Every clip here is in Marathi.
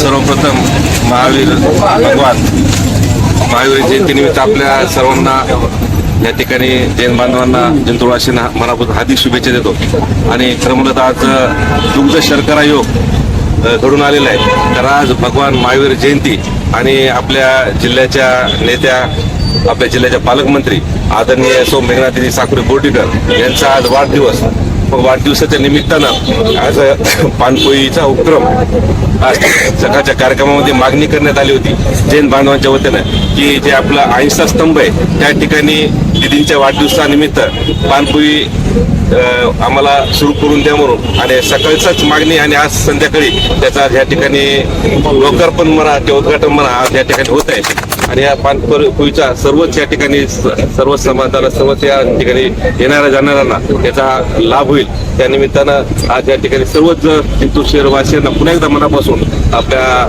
सर्वप्रथम महावीर भगवान महावीर जयंतीनिमित्त आपल्या सर्वांना या ठिकाणी जैन बांधवांना जंतुळाशी मनापासून हार्दिक शुभेच्छा देतो. आणि खरं म्हणलं आज दुग्ध शर्करा योग घडून आलेला आहे. तर आज भगवान महावीर जयंती आणि आपल्या जिल्ह्याच्या नेत्या आपल्या जिल्ह्याच्या पालकमंत्री आदरणीय सोम मेघनाथजी साकुरे बोर्डीकर यांचा आज वाढदिवस. वाढदिवसाच्या निमित्तानं आज पानपोईचा उपक्रम आज सकाळच्या कार्यक्रमामध्ये मागणी करण्यात आली होती. जैन बांधवांच्या वतीनं की जे आपला अहिंसा स्तंभ आहे त्या ठिकाणी दिदींच्या वाढदिवसानिमित्त पानपोई आम्हाला सुरू करून द्या म्हणून आणि सकाळचाच मागणी आणि आज संध्याकाळी त्याचा या ठिकाणी लोकार्पण म्हणा किंवा उद्घाटन म्हणा आज या ठिकाणी होत आहे. आणि या पानपोईचा सर्वच या ठिकाणी स- सर्व समाजाला सर्वच या ठिकाणी येणाऱ्या जाणाऱ्यांना त्याचा लाभ होईल. त्या निमित्तानं आज या ठिकाणी सर्वच हिंदू शहरवासियांना पुन्हा एकदा मनापासून आपल्या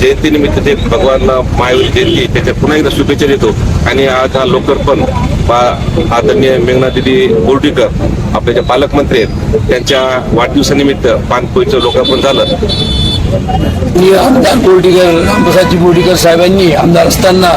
जयंतीनिमित्त जे भगवान महावीर जयंती त्याच्या पुन्हा एकदा शुभेच्छा देतो. आणि आज हा लोकार्पण बा- मेघना दिदी बोर्डीकर आपले जे पालकमंत्री आहेत त्यांच्या वाढदिवसानिमित्त पानपोईचं लोकार्पण झालं. मी आमदार बोर्डीकर रामप्रसादजी बोर्डीकर साहेबांनी आमदार असताना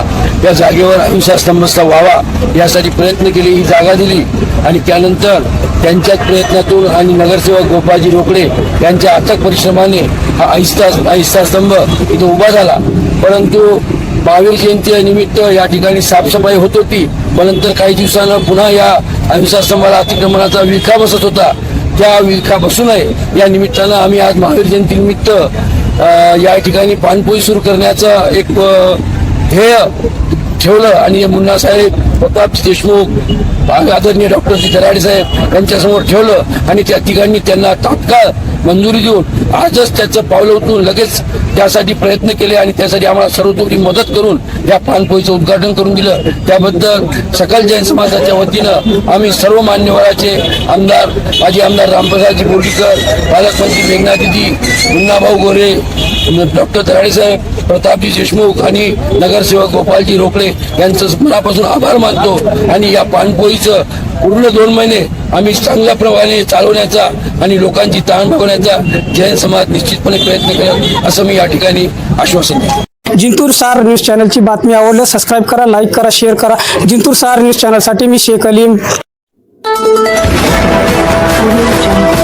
या जागेवर अहिंसा स्तंभस्था व्हावा यासाठी प्रयत्न केले ही जागा दिली. आणि त्यानंतर त्यांच्याच प्रयत्नातून आणि नगरसेवक गोपाळजी रोकडे यांच्या अथक परिश्रमाने हा अहिस्ता अहिस्ता स्तंभ इथं उभा झाला. परंतु महावीर जयंती निमित्त या ठिकाणी साफसफाई होत होती. पण नंतर काही दिवसानं पुन्हा या अहिंसा स्तंभाला अतिक्रमणाचा विखा बसत होता. त्या विलखा बसू नये या निमित्तानं आम्ही आज महावीर जयंती निमित्त या ठिकाणी पानपोई सुरू करण्याचं एक ध्येय ठेवलं आणि मुन्ना साहेब प्रताप देशमुख आदरणीय डॉक्टर दराडे साहेब यांच्यासमोर ठेवलं आणि त्या ठिकाणी त्यांना तात्काळ मंजुरी देऊन आजच त्याचं पावलं उचलून लगेच त्यासाठी प्रयत्न केले आणि त्यासाठी आम्हाला सर्वतोपरी मदत करून या पाणपोईचं उद्घाटन करून दिलं. त्याबद्दल सकल जैन समाजाच्या वतीनं आम्ही सर्व मान्यवराचे आमदार माजी आमदार रामप्रसादजी बोर्डीकर पालकमंत्री मेघना मुन्नाभाऊ गोरे डॉक्टर तराडे साहेब प्रतापजी देशमुख आणि नगरसेवक गोपालजी रोकडे यांचं मनापासून आभार मानतो. आणि या पानपोईचं पूर्ण दोन महिने आम्ही चांगल्या प्रमाणे चालवण्याचा आणि लोकांची ताण भागवण्याचा जैन समाज निश्चितपणे प्रयत्न करेल असं मी या ठिकाणी आश्वासन देतो. जिंतूर सार न्यूज चॅनलची बातमी आवडल्यास सबस्क्राईब करा लाईक करा शेअर करा. जिंतूर सार न्यूज चॅनलसाठी मी शेख अलीम. Audio Jungle.